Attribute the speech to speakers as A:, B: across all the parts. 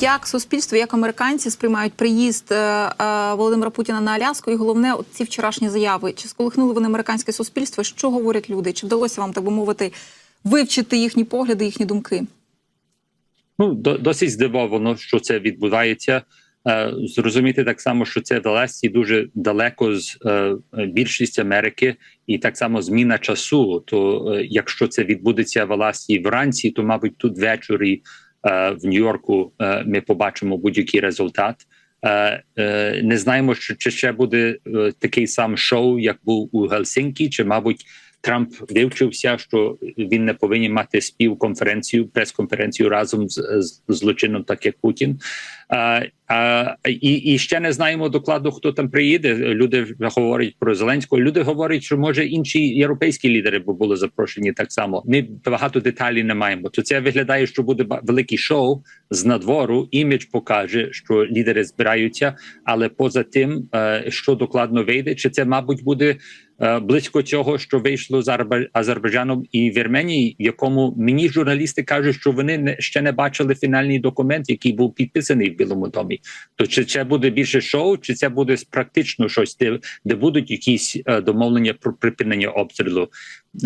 A: Як суспільство, як американці сприймають приїзд е, е, Володимира Путіна на Аляску, і головне, от ці вчорашні заяви. Чи сколихнули вони американське суспільство? Що говорять люди? Чи вдалося вам так би мовити вивчити їхні погляди, їхні думки?
B: Ну до, досить здивовано, що це відбувається. Е, зрозуміти так само, що це в Аласці дуже далеко з більшість Америки, і так само зміна часу. То якщо це відбудеться в Аласці вранці, то мабуть тут ввечері в Нью-Йорку е, ми побачимо будь-який результат. Е, е, не знаємо, що чи ще буде е, такий сам шоу, як був у Гельсинкі, чи мабуть. Трамп вивчився, що він не повинен мати співконференцію, прес-конференцію разом з, з злочином, так як Путін. А, і, і ще не знаємо докладно, хто там приїде. Люди говорять про Зеленського. Люди говорять, що може інші європейські лідери були запрошені так само. Ми багато деталей не маємо. То це виглядає, що буде великий шоу з надвору. Імідж покаже, що лідери збираються, але поза тим, е, що докладно вийде, чи це, мабуть, буде е, близько цього, що вийшло з Азербайджаном і Вірменії, в якому мені журналісти кажуть, що вони ще не бачили фінальний документ, який був підписаний в Білому домі. То чи це буде більше шоу, чи це буде практично щось, де, де будуть якісь е, домовлення про припинення обстрілу?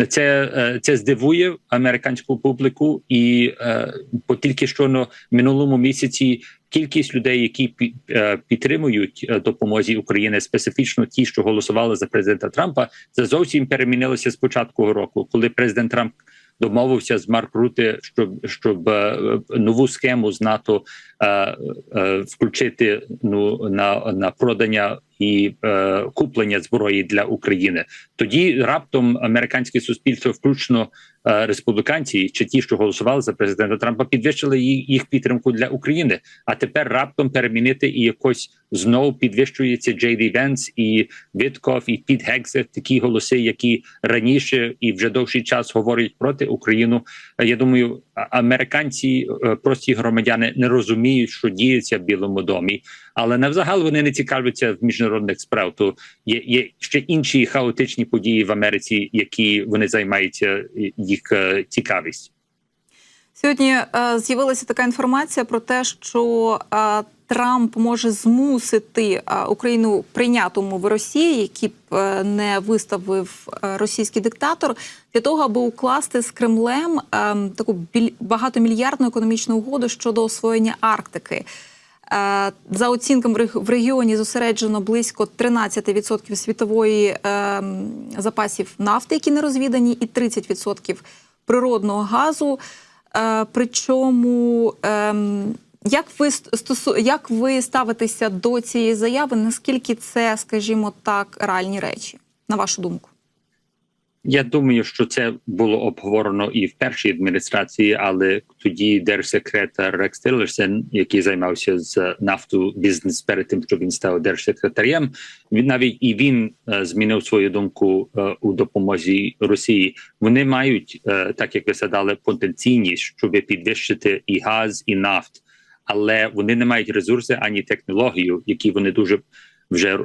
B: Це, е, це здивує американську публіку, і е, бо тільки що на минулому місяці кількість людей, які пі- е, підтримують е, допомозі України, специфічно ті, що голосували за президента Трампа, це зовсім перемінилося з початку року, коли президент Трамп домовився з Марк Рути, щоб щоб е, нову схему з НАТО е, е, включити ну на, на продання і е, куплення зброї для України. Тоді раптом американське суспільство, включно е, республіканці, чи ті, що голосували за президента Трампа, підвищили їх, підтримку для України. А тепер раптом перемінити і якось знову підвищується Джей Ді Венс і Вітков, і Піт Гексет, такі голоси, які раніше і вже довший час говорять проти Україну. Е, Я думаю, американці, е, прості громадяни, не розуміють, що діється в Білому домі, але навзагал вони не цікавляться в міжнародних справ. То є, є ще інші хаотичні події в Америці, які вони займаються їх е, цікавість.
A: Сьогодні е, з'явилася така інформація про те, що е, Трамп може змусити е, Україну прийняти умови Росії, які б е, не виставив е, російський диктатор, для того, аби укласти з Кремлем е, таку біль- багатомільярдну економічну угоду щодо освоєння Арктики. Е, За оцінками в регіоні зосереджено близько 13% світової е, запасів нафти, які не розвідані, і 30% природного газу. Е, Причому ем, як ви ст- стосу, як ви ставитеся до цієї заяви? Наскільки це, скажімо так, реальні речі, на вашу думку?
B: Я думаю, що це було обговорено і в першій адміністрації, але тоді держсекретар Рекс Тиллерсен, який займався з нафту бізнес перед тим, що він став держсекретарем, він навіть і він е, змінив свою думку е, у допомозі Росії. Вони мають, е, так як ви сказали, потенційність, щоб підвищити і газ, і нафт, але вони не мають ресурси ані технологію, які вони дуже вже.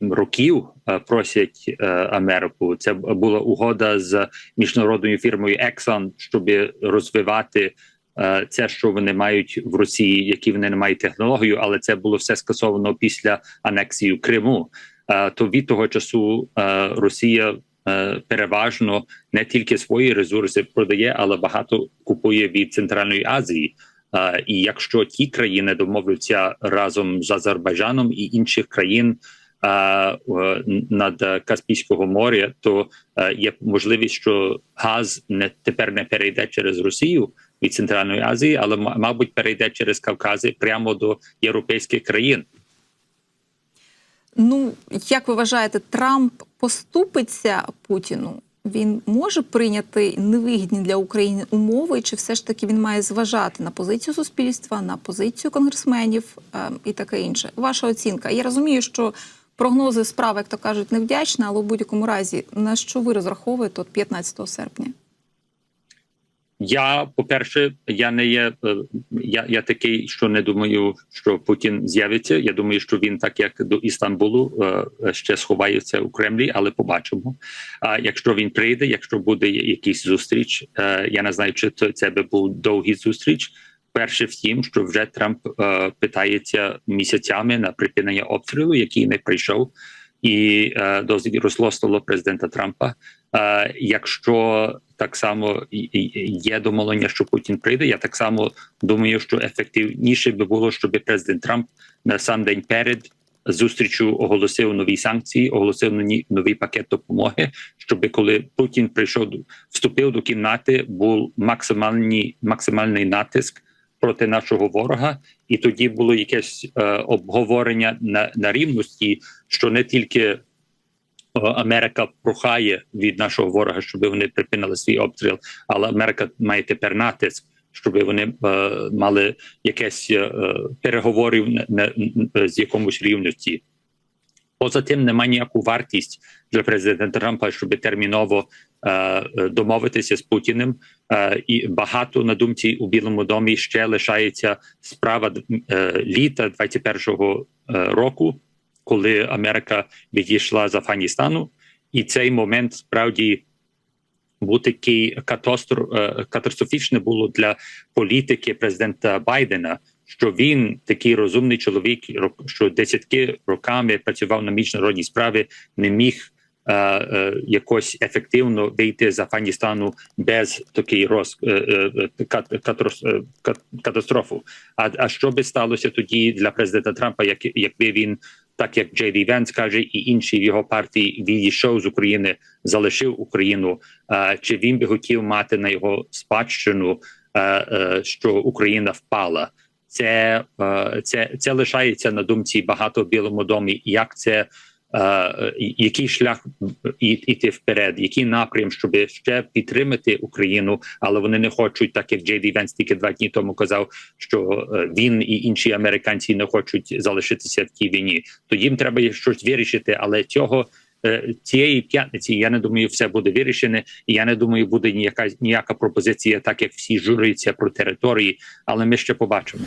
B: Років е, просять е, Америку. Це була угода з міжнародною фірмою Exxon, щоб розвивати е, це, що вони мають в Росії, які вони не мають технологію, але це було все скасовано після анексії Криму. То від того часу Росія переважно не тільки свої ресурси продає, але багато купує від Центральної Азії. І якщо ті країни домовляться разом з Азербайджаном і інших країн над Каспійського моря, то е, є можливість, що газ не тепер не перейде через Росію від Центральної Азії, але ма- мабуть перейде через Кавкази прямо до європейських країн.
A: Ну, як ви вважаєте, Трамп поступиться Путіну? Він може прийняти невигідні для України умови, чи все ж таки він має зважати на позицію суспільства, на позицію конгресменів е, і таке інше? Ваша оцінка. Я розумію, що прогнози справи, як то кажуть, невдячні, але у будь-якому разі на що ви розраховуєте от 15 серпня?
B: Я, по-перше, я не є е, я, я такий, що не думаю, що Путін з'явиться. Я думаю, що він, так як до Істамбулу, е, ще сховається у Кремлі, але побачимо. А якщо він прийде, якщо буде якийсь зустріч, е, я не знаю, чи це би був довгий зустріч. Перше в що вже Трамп е, питається місяцями на припинення обстрілу, який не прийшов, і е, досить росло стало президента Трампа. Е, якщо так само є домовлення, що Путін прийде, я так само думаю, що ефективніше би було, щоб президент Трамп на сам день перед зустрічю оголосив нові санкції, оголосив новий пакет допомоги, щоб коли Путін прийшов вступив до кімнати, був максимальний максимальний натиск проти нашого ворога, і тоді було якесь е, обговорення на, на рівності, що не тільки е, Америка прохає від нашого ворога, щоб вони припинили свій обстріл, але Америка має тепер натиск, щоб вони е, мали якесь е, переговорів на, на, на- з якомусь рівності. Поза тим, немає ніяку вартість для президента Трампа, щоб терміново домовитися з Путіним. Е, і багато на думці у Білому домі ще лишається справа е, літа 21-го е, року, коли Америка відійшла з Афганістану, і цей момент справді був такий катастро, е, катастрофічний було для політики президента Байдена. Що він такий розумний чоловік, що десятки роками працював на міжнародній справі, не міг е, е, якось ефективно вийти з Афганістану без такої роз е, е, е, катастрофу. А, а що би сталося тоді для президента Трампа, як якби він, так як Джей Ді Венс каже, і інші в його партії відійшов з України, залишив Україну? Е, чи він би хотів мати на його спадщину, е, е, що Україна впала? Це, е, це, це лишається на думці багато в Білому домі. Як це е, який шлях іти вперед, який напрям, щоб ще підтримати Україну, але вони не хочуть, так як Джей Ді Венс тільки два дні тому казав, що е, він і інші американці не хочуть залишитися в тій війні. То їм треба щось вирішити, але цього. е, Цієї п'ятниці я не думаю, все буде вирішене, і я не думаю, буде ніяка ніяка пропозиція, так як всі журяться про території, але ми ще побачимо.